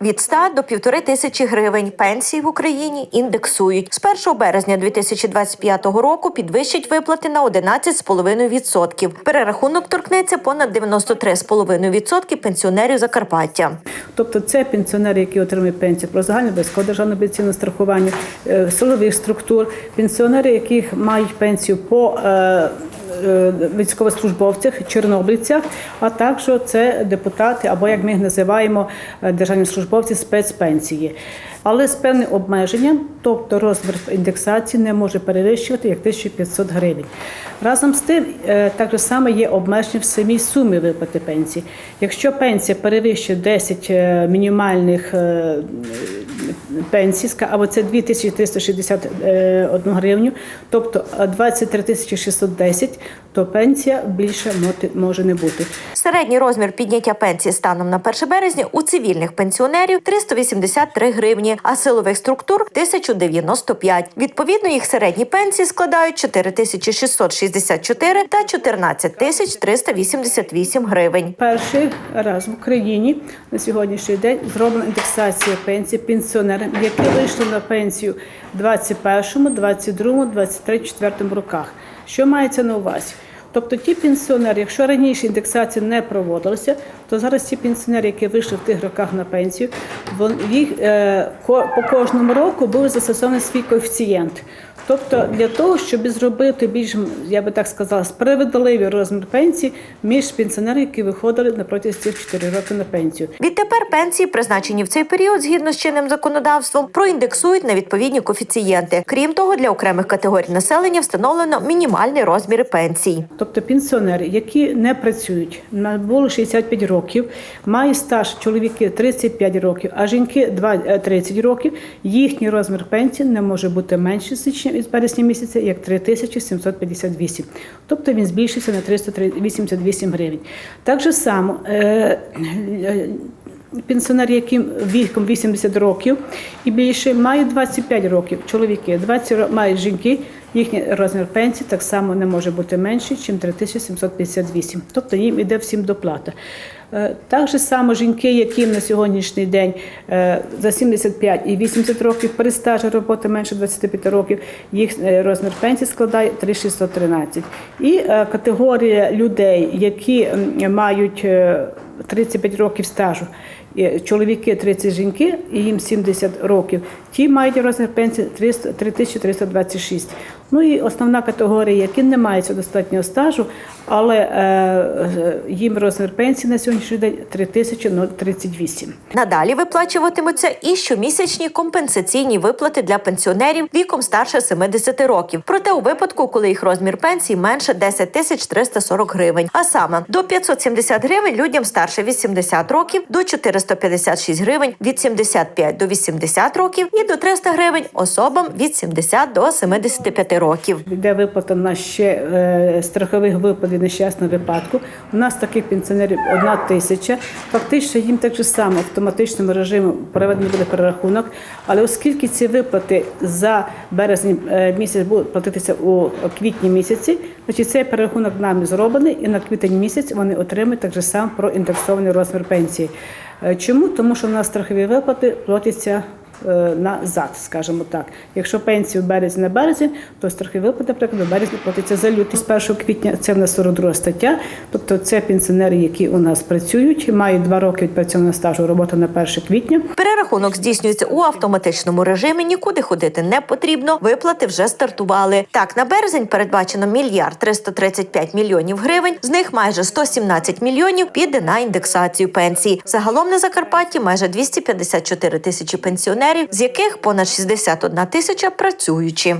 Від 100 до півтори тисячі гривень пенсії в Україні індексують. З 1 березня 2025 року підвищать виплати на 11,5%. Перерахунок торкнеться понад 93,5% пенсіонерів Закарпаття. Тобто це пенсіонери, які отримують пенсію про загальне обов'язкове державне пенсійне страхування, е, силових структур, пенсіонери, які мають пенсію по е, військовослужбовцях, чорнобильцях, а також це депутати або як ми їх називаємо е, державні службовці спецпенсії. Але з певним обмеженням, тобто розмір індексації не може перевищувати як 1500 гривень. Разом з тим, е, так само є обмеження в самій сумі виплати пенсії. Якщо пенсія перевищує 10 е, мінімальних е, пенсій, ска- або це 2361 гривню, тобто е, 23 610, то пенсія більше може не бути. Середній розмір підняття пенсії станом на 1 березня у цивільних пенсіонерів 383 гривні, а силових структур 1095. Відповідно, їх середні пенсії складають 4664 та 14388 гривень. Перший раз в Україні на сьогоднішній день зроблена індексація пенсії пенсіонерам, які вийшли на пенсію в 21, 22, 23, 4 роках. Що мається на увазі? Тобто ті пенсіонери, якщо раніше індексація не проводилася, то зараз ті пенсіонери, які вийшли в тих роках на пенсію, їх е, по кожному року був застосований свій коефіцієнт. Тобто для того, щоб зробити більш, я би так сказала, справедливий розмір пенсії між пенсіонерами, які виходили на протязі цих 4 роки на пенсію. Відтепер пенсії, призначені в цей період згідно з чинним законодавством, проіндексують на відповідні коефіцієнти. Крім того, для окремих категорій населення встановлено мінімальні розміри пенсій. Тобто пенсіонери, які не працюють, набули 65 років, мають стаж чоловіки 35 років, а жінки два- е, 30 років, їхній розмір пенсії не може бути менше з січня з березня місяця, як 3758. Тобто він збільшився на 388 гривень. Так же само е, яким віком 80 років і більше, мають 25 років. Чоловіки 20 ро- мають жінки. Їхній розмір пенсії так само не може бути менший, ніж 3758. Тобто їм іде всім доплата. Е, Так же само жінки, які на сьогоднішній день е, за 75 і 80 років при стажі роботи менше 25 років, їх е, розмір пенсії складає 3613. І категорія людей, які мають 35 років стажу, чоловіки 30 жінки, і їм 70 років, ті мають розмір пенсії 300 3326. Ну і основна категорія, які не мають достатнього стажу, але е, е, їм розмір пенсії на сьогоднішній день 3038. Надалі виплачуватимуться і щомісячні компенсаційні виплати для пенсіонерів віком старше 70 років. Проте у випадку, коли їх розмір пенсії менше 10 тисяч 340 гривень, а саме до 570 гривень людям старше 80 років, до 456 гривень від 75 до 80 років і до 300 гривень особам від 70 до 75 років. Йде виплата на ще е, страхових виплат нещасного випадку. У нас таких пенсіонерів одна тисяча. Фактично їм так же само в автоматичному режимі проведений буде перерахунок. Але оскільки ці виплати за березень е, місяць будуть платитися у квітні місяці, значить цей перерахунок нами зроблений, і на квітень місяць вони отримають так же само проіндексований розмір пенсії. Е, Чому? Тому що у нас страхові виплати платяться назад, скажімо так. Якщо пенсію в березні на березень, то страхові виплати, наприклад, в березні платиться за лютий. З 1 квітня це в нас 42 стаття. Тобто це пенсіонери, які у нас працюють, мають два роки відпрацьованого стажу роботи на 1 квітня. Перерахунок здійснюється у автоматичному режимі. Нікуди ходити не потрібно. Виплати вже стартували. Так, на березень передбачено мільярд 335 мільйонів гривень. З них майже 117 мільйонів піде на індексацію пенсій. Загалом на Закарпатті майже 254 тисячі пенсіонерів, з яких понад 61 тисяча працюючі.